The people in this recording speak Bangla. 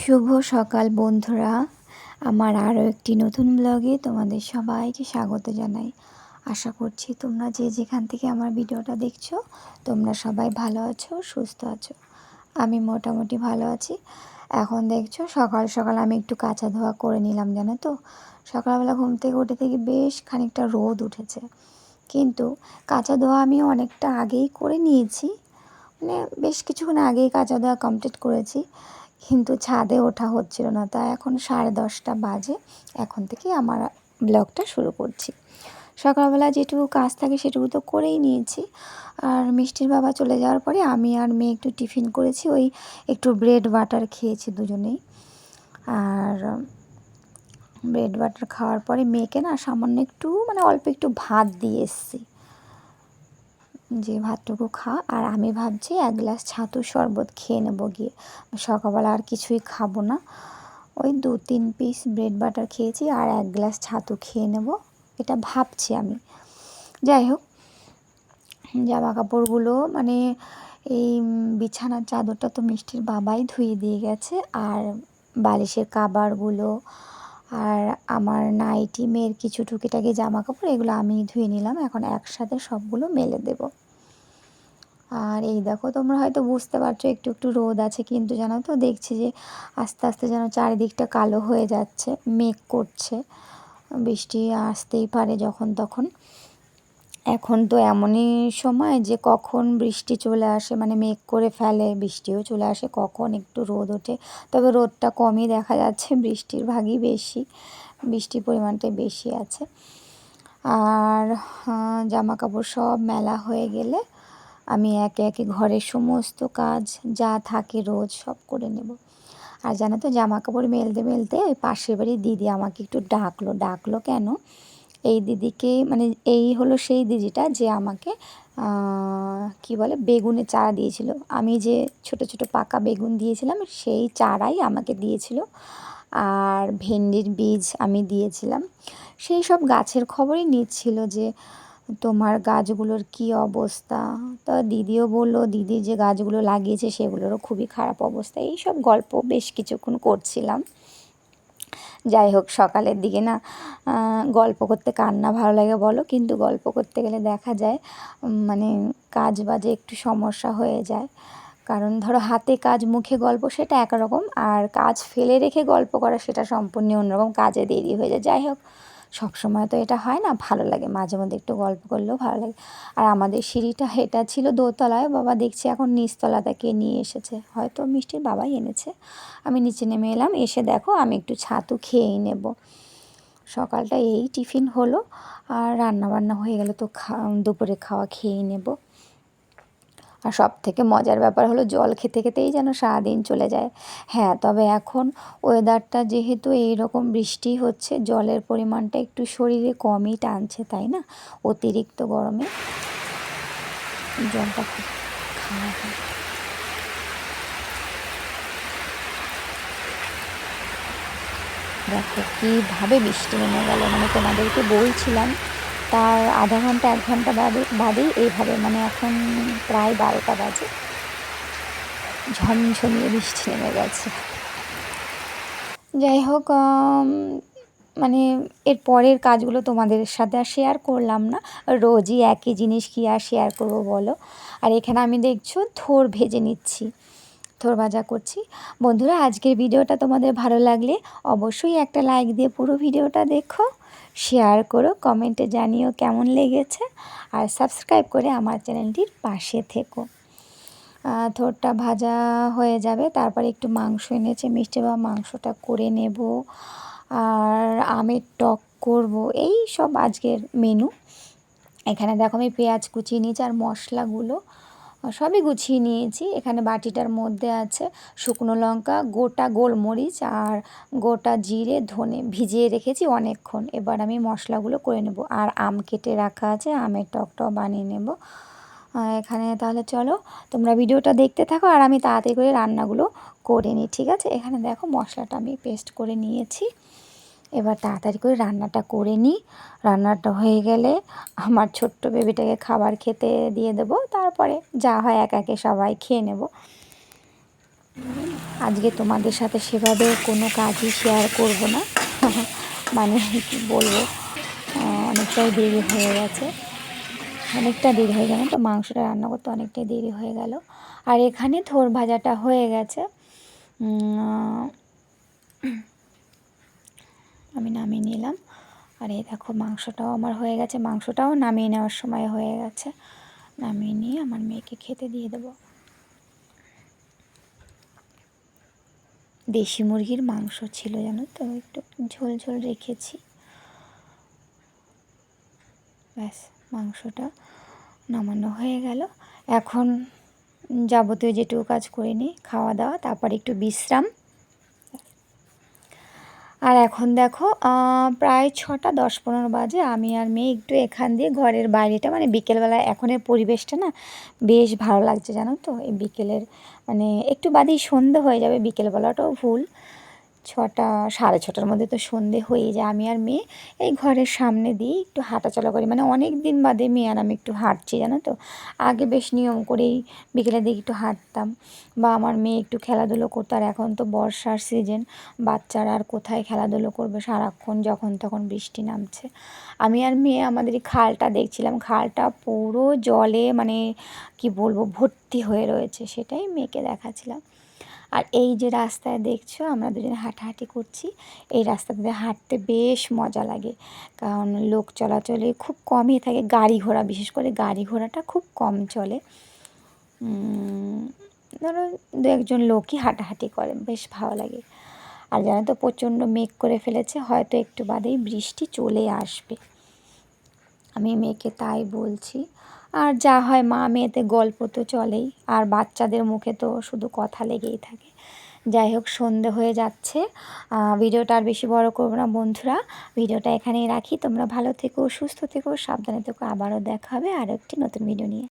শুভ সকাল বন্ধুরা। আমার আরও একটি নতুন ব্লগে তোমাদের সবাইকে স্বাগত জানাই। আশা করছি তোমরা যে যেখান থেকে আমার ভিডিওটা দেখছ, তোমরা সবাই ভালো আছো, সুস্থ আছো। আমি মোটামুটি ভালো আছি। এখন দেখছ, সকাল সকাল আমি একটু কাঁচা ধোয়া করে নিলাম, জানো তো? সকালবেলা ঘুম থেকে উঠে থেকে বেশ খানিকটা রোদ উঠেছে। কিন্তু কাঁচা ধোয়া আমি অনেকটা আগেই করে নিয়েছি। মানে বেশ কিছুক্ষণ আগেই কাঁচা ধোয়া কমপ্লিট করেছি। কিন্তু ছাদে ওঠা হচ্ছিল না। তা এখন সাড়ে দশটা বাজে। এখন থেকে আমার ব্লগটা শুরু করছি। সকালবেলা যেটুকু কাজ থাকে সেটুকু তো করেই নিয়েছি। আর মিষ্টির বাবা চলে যাওয়ার পরে আমি আর মেয়ে একটু টিফিন করেছি। ওই একটু ব্রেড বাটার খেয়েছি দুজনেই। আর ব্রেড বাটার খাওয়ার পরে মেয়েকে না সামান্য একটু মানে অল্প একটু ভাত দিয়ে এসছি। যে ভাতটুকু খা, আর আমি ভাবছি এক গ্লাস ছাতু শরবত খেয়ে নেব গিয়ে। সকালবেলা আর কিছুই খাব না। ওই দু তিন পিস ব্রেড বাটার খেয়েছি আর এক গ্লাস ছাতু খেয়ে নেব। এটা ভাবছি আমি। যাই হোক, জামা কাপড়গুলো মানে এই বিছানার চাদরটা তো মিষ্টির বাবাই ধুয়ে দিয়ে গেছে। আর বালিশের কাবারগুলো আর আমার নাইটি, মেয়ের কিছু টুকিটাকি জামা কাপড় এগুলো আমি ধুয়ে নিলাম। এখন একসাথে সবগুলো মেলে দেব। আর এই দেখো, তোমরা হয়তো বুঝতে পারছ, একটু একটু রোদ আছে, কিন্তু জানো তো, দেখছি যে আস্তে আস্তে যেন চারিদিকটা কালো হয়ে যাচ্ছে, মেঘ করছে। বৃষ্টি আসতেই পারে যখন তখন। এখন তো এমনই সময় যে কখন বৃষ্টি চলে আসে মানে মেঘ করে ফেলে, বৃষ্টিও চলে আসে, কখন একটু রোদ ওঠে। তবে রোদটা কমই দেখা যাচ্ছে, বৃষ্টির ভাগই বেশি, বৃষ্টির পরিমাণটাই বেশি আছে। আর জামা কাপড় সব মেলা হয়ে গেলে আমি একে একে ঘরের সমস্ত কাজ যা থাকে রোজ সব করে নেব। আর জানো তো জামা কাপড় মেলতে মেলতে ওই পাশের বাড়ির দিদি আমাকে একটু ডাকলো ডাকলো কেন? এই দিদিকে মানে এই হলো সেই দিদিটা যে আমাকে কি বলে বেগুনের চারা দিয়েছিল। আমি যে ছোট ছোট পাকা বেগুন দিয়েছিলাম, সেই চারাই আমাকে দিয়েছিল। আর ভেন্ডির বীজ আমি দিয়েছিলাম। সেই সব গাছের খবরই নিচ্ছিল যে, তোমার গাছগুলোর কি অবস্থা? তা দিদিও বলল, দিদি যে গাছগুলো লাগিয়েছে, সেগুলোরও খুবই খারাপ অবস্থা। এই সব গল্প বেশ কিছুক্ষণ করছিলাম। যাই হোক, সকালের দিকে না গল্প করতে কার না ভালো লাগে বলো? কিন্তু গল্প করতে গেলে দেখা যায় মানে কাজ বাজে একটু সমস্যা হয়ে যায়। কারণ ধরো হাতে কাজ, মুখে গল্প সেটা একরকম, আর কাজ ফেলে রেখে গল্প করা সেটা সম্পূর্ণ অন্যরকম, কাজে দেরি হয়ে যায়। যাই হোক সব সময় তো এটা হয় না, ভালো লাগে। মাঝে মধ্যে একটু গল্প করলেও ভালো লাগে। আর আমাদের সিঁড়িটা, এটা ছিল দোতলায়, বাবা দেখছি এখন নিচতলা থেকে নিয়ে এসেছে। হয়তো মিষ্টির বাবাই এনেছে। আমি নিচে নেমে এলাম, এসে দেখো আমি একটু ছাতু খেয়েই নেব। সকালটা এই টিফিন হলো, আর রান্না বান্না হয়ে গেলে তো খা দুপুরে খাওয়া খেয়েই নেব। আর সব থেকে মজার ব্যাপার হলো জল খেতে খেতেই যেন সারাদিন চলে যায়। হ্যাঁ তবে এখন ওয়েদারটা যেহেতু এইরকম বৃষ্টি হচ্ছে, জলের পরিমাণটা একটু শরীরে কমই টানছে, তাই না? অতিরিক্ত গরমে জলটা খুব খাওয়া হয়। দেখো, কীভাবে বৃষ্টি নেমে গেল? মানে তোমাদেরকে বলছিলাম তার আধা ঘণ্টা, এক ঘণ্টা বাদে, বাদেই এইভাবে মানে এখন প্রায় বারোটা বাজে। ঝমঝমিয়ে বৃষ্টি নেমে গেছে। যাই হোক মানে এর পরের কাজগুলো তোমাদের সাথে আর শেয়ার করলাম না। রোজই একই জিনিস কি আর শেয়ার করব বলো? আর এখানে আমি দেখছ, থোর ভেজে নিচ্ছি। থোর ভাজা করছি। বন্ধুরা, আজকের ভিডিওটা তোমাদের ভালো লাগলে অবশ্যই একটা লাইক দিয়ে পুরো ভিডিওটা দেখো শেয়ার করো কমেন্টে জানিও কেমন লেগেছে, আর সাবস্ক্রাইব করে আমার চ্যানেলটির পাশে থেকো। থোরটা ভাজা হয়ে যাবে, তারপরে একটু মাংস এনেছে, মিষ্টি বা মাংসটা করে নেব, আর আমের টক করব, এই সব আজকের মেনু এখানে দেখো আমি পেঁয়াজ কুচিয়ে নিয়েছি আর মশলাগুলো সবই গুছিয়ে নিয়েছি। এখানে বাটিটার মধ্যে আছে শুকনো লঙ্কা, গোটা গোলমরিচ আর গোটা জিরে, ধনে ভিজিয়ে রেখেছি অনেকক্ষণ। এবার আমি মশলাগুলো করে নেব। আর আম কেটে রাখা আছে, আমের টকটাও বানিয়ে নেব। এখানে তাহলে চলো, তোমরা ভিডিওটা দেখতে থাকো আর আমি তাড়াতাড়ি করে রান্নাগুলো করে নিই, ঠিক আছে? এখানে দেখো মশলাটা আমি পেস্ট করে নিয়েছি। এবার তাড়াতাড়ি করে রান্নাটা করে নিই। রান্নাটা হয়ে গেলে আমার ছোট্ট বেবিটাকে খাবার খেতে দিয়ে দেব। তারপরে যা হয় এক একে সবাই খেয়ে নেব। আজকে তোমাদের সাথে সেভাবে কোনো কাজই শেয়ার করব না। মানে কি বলব? অনেকটাই দেরি হয়ে গেছে। অনেকটা দেরি হয়ে গেল। তো মাংসটা রান্না করতে অনেকটাই দেরি হয়ে গেল। আর এখানে থোর ভাজাটা হয়ে গেছে। আমি নামিয়ে নিলাম। আর এই দেখো মাংসটাও আমার হয়ে গেছে। মাংসটাও নামিয়ে নেওয়ার সময় হয়ে গেছে। নামিয়ে নিয়ে আমার মেয়েকে খেতে দিয়ে দেবো। দেশি মুরগির মাংস ছিল জানো তো? একটু ঝোল ঝোল রেখেছি। ব্যাস, মাংসটা নামানো হয়ে গেল। এখন যাবতীয় যেটুকু কাজ করে খাওয়া দাওয়া, তারপর একটু বিশ্রাম। আর এখন দেখো প্রায় ছটা দশ পনেরো বাজে। আমি আর মেয়ে একটু এখান দিয়ে ঘরের বাইরেটা মানে বিকেলবেলা এখনের পরিবেশটা না বেশ ভালো লাগছে, জানো তো? এই বিকেলের মানে একটু বাদেই সন্ধে হয়ে যাবে, বিকেলবেলাটাও ভুল। ছটা, সাড়ে ছটার মধ্যে তো সন্ধে হয়ে যায়। আমি আর মেয়ে এই ঘরের সামনে দিয়ে একটু হাঁটাচলা করি। মানে অনেক দিন বাদে মেয়ে আর আমি একটু হাঁটছি, জানো তো? আগে বেশ নিয়ম করেই বিকেলের দিকে একটু হাঁটতাম। বা আমার মেয়ে একটু খেলাধুলো করতো। আর এখন তো বর্ষার সিজন বাচ্চারা আর কোথায় খেলাধুলো করবে সারাক্ষণ যখন তখন বৃষ্টি নামছে। আমি আর মেয়ে আমাদের খালটা দেখছিলাম। খালটা পুরো জলে মানে কি বলব, ভর্তি হয়ে রয়েছে। সেটাই মেয়েকে দেখাচ্ছিলাম আর এই যে রাস্তায় দেখছ, আমরা দুজনে হাঁটাহাঁটি করছি। এই রাস্তাতে হাঁটতে বেশ মজা লাগে। কারণ লোক চলাচলে খুব কমই থাকে। গাড়ি ঘোড়া, বিশেষ করে গাড়ি ঘোড়াটা খুব কম চলে। ধরো দু একজন লোকই হাঁটাহাঁটি করে, বেশ ভালো লাগে। আর জানো তো, প্রচণ্ড মেঘ করে ফেলেছে, হয়তো একটু বাদেই বৃষ্টি চলে আসবে। আমি মেয়েকে তাই বলছি। আর যা হয় মা মেয়েতে গল্প তো চলেই, আর বাচ্চাদের মুখে তো শুধু কথা লেগেই থাকে। যাই হোক, সন্ধে হয়ে যাচ্ছে। ভিডিওটা আর বেশি বড় করব না বন্ধুরা। ভিডিওটা এখানেই রাখি। তোমরা ভালো থেকো, সুস্থ থেকো, সাবধানে থেকো। আবারও দেখা হবে আর একটি নতুন ভিডিও নিয়ে।